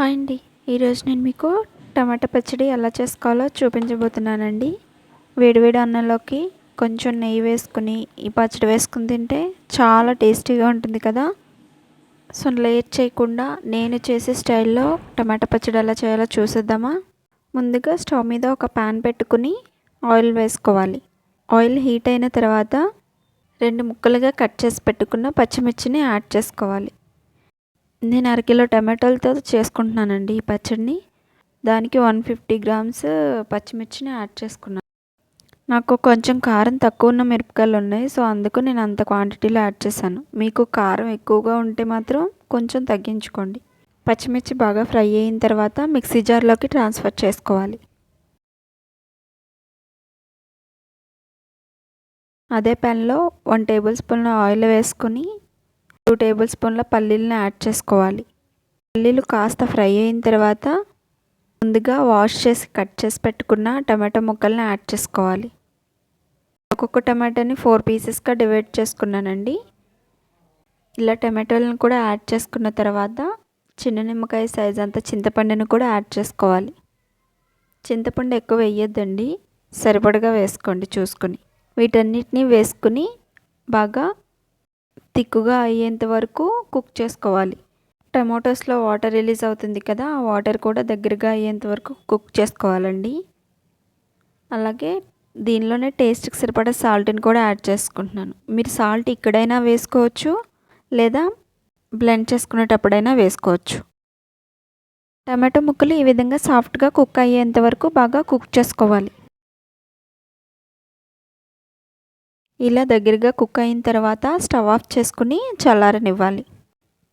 Hi అండి. ఈరోజు నేను మీకు టమాటా పచ్చడి ఎలా చేసుకోవాలో చూపించబోతున్నానండి. వేడివేడి అన్నంలోకి కొంచెం నెయ్యి వేసుకుని ఈ పచ్చడి వేసుకుని తింటే చాలా టేస్టీగా ఉంటుంది కదా. సో లేట్ చేయకుండా నేను చేసే స్టైల్లో టమాటా పచ్చడి ఎలా చేయాలో చూసేద్దామా. ముందుగా స్టవ్ మీద ఒక ప్యాన్ పెట్టుకుని ఆయిల్ వేసుకోవాలి. ఆయిల్ హీట్ అయిన తర్వాత రెండు ముక్కలుగా కట్ చేసి పెట్టుకున్న పచ్చిమిర్చిని యాడ్ చేసుకోవాలి. నేను అరకిలో టమాటోలతో చేసుకుంటున్నానండి ఈ పచ్చడిని. దానికి వన్ ఫిఫ్టీ గ్రామ్స్ పచ్చిమిర్చిని యాడ్ చేసుకున్నాను. నాకు కొంచెం కారం తక్కువ ఉన్న మిరపకాయలు ఉన్నాయి సో అందుకు నేను అంత క్వాంటిటీలో యాడ్ చేశాను. మీకు కారం ఎక్కువగా ఉంటే మాత్రం కొంచెం తగ్గించుకోండి. పచ్చిమిర్చి బాగా ఫ్రై అయిన తర్వాత మిక్సీ జార్లోకి ట్రాన్స్ఫర్ చేసుకోవాలి. అదే ప్యాన్లో వన్ టేబుల్ స్పూన్ ఆయిల్ వేసుకొని టూ టేబుల్ స్పూన్ల పల్లీలను యాడ్ చేసుకోవాలి. పల్లీలు కాస్త ఫ్రై అయిన తర్వాత ముందుగా వాష్ చేసి కట్ చేసి పెట్టుకున్న టమాటో ముక్కల్ని యాడ్ చేసుకోవాలి. ఒక్కొక్క టమాటాని ఫోర్ పీసెస్గా డివైడ్ చేసుకున్నానండి. ఇలా టమాటోలను కూడా యాడ్ చేసుకున్న తర్వాత చిన్న నిమ్మకాయ సైజ్ అంత చింతపండుని కూడా యాడ్ చేసుకోవాలి. చింతపండు ఎక్కువ వేయొద్దండి. సరిపడగా వేసుకోండి చూసుకొని. వీటన్నిటిని వేసుకుని బాగా తిక్కుగా అయ్యేంత వరకు కుక్ చేసుకోవాలి. టమాటోస్లో వాటర్ రిలీజ్ అవుతుంది కదా ఆ వాటర్ కూడా దగ్గరగా అయ్యేంత వరకు కుక్ చేసుకోవాలండి. అలాగే దీనిలోనే టేస్ట్కి సరిపడా సాల్ట్ని కూడా యాడ్ చేసుకుంటున్నాను. మీరు సాల్ట్ ఇక్కడైనా వేసుకోవచ్చు లేదా బ్లెండ్ చేసుకునేటప్పుడైనా వేసుకోవచ్చు. టమాటో ముక్కలు ఈ విధంగా సాఫ్ట్గా కుక్ అయ్యేంత వరకు బాగా కుక్ చేసుకోవాలి. ఇలా దగ్గరగా కుక్ అయిన తర్వాత స్టవ్ ఆఫ్ చేసుకుని చల్లారనివ్వాలి.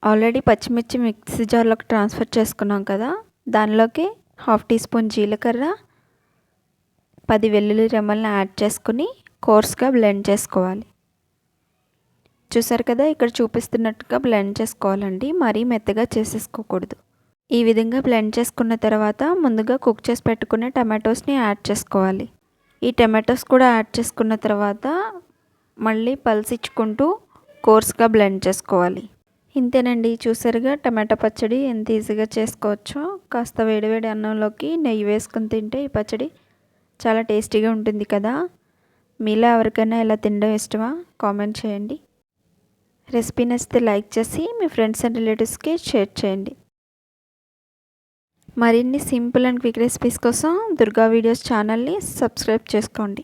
ఆల్రెడీ పచ్చిమిర్చి మిక్సీ జార్లోకి ట్రాన్స్ఫర్ చేసుకున్నాం కదా దానిలోకి హాఫ్ టీ స్పూన్ జీలకర్ర పది వెల్లుల్లి రెమ్మల్ని యాడ్ చేసుకుని కోర్స్గా బ్లెండ్ చేసుకోవాలి. చూసారు కదా ఇక్కడ చూపిస్తున్నట్టుగా బ్లెండ్ చేసుకోవాలండి మరీ మెత్తగా చేసేసుకోకూడదు. ఈ విధంగా బ్లెండ్ చేసుకున్న తర్వాత ముందుగా కుక్ చేసి పెట్టుకునే టమాటోస్ని యాడ్ చేసుకోవాలి. ఈ టమాటోస్ కూడా యాడ్ చేసుకున్న తర్వాత మళ్ళీ పల్సిచ్చుకుంటూ కోర్స్గా బ్లెండ్ చేసుకోవాలి. ఇంతేనండి. చూసారుగా టమాటా పచ్చడి ఎంత ఈజీగా చేసుకోవచ్చో. కాస్త వేడివేడి అన్నంలోకి నెయ్యి వేసుకుని తింటే ఈ పచ్చడి చాలా టేస్టీగా ఉంటుంది కదా. మీలో ఎవరికైనా ఇలా తినడం ఇష్టమా? కామెంట్ చేయండి. రెసిపీ నచ్చితే లైక్ చేసి మీ ఫ్రెండ్స్ అండ్ రిలేటివ్స్కి షేర్ చేయండి. మరిన్ని సింపుల్ అండ్ క్విక్ రెసిపీస్ కోసం దుర్గా వీడియోస్ ఛానల్ని సబ్స్క్రైబ్ చేసుకోండి.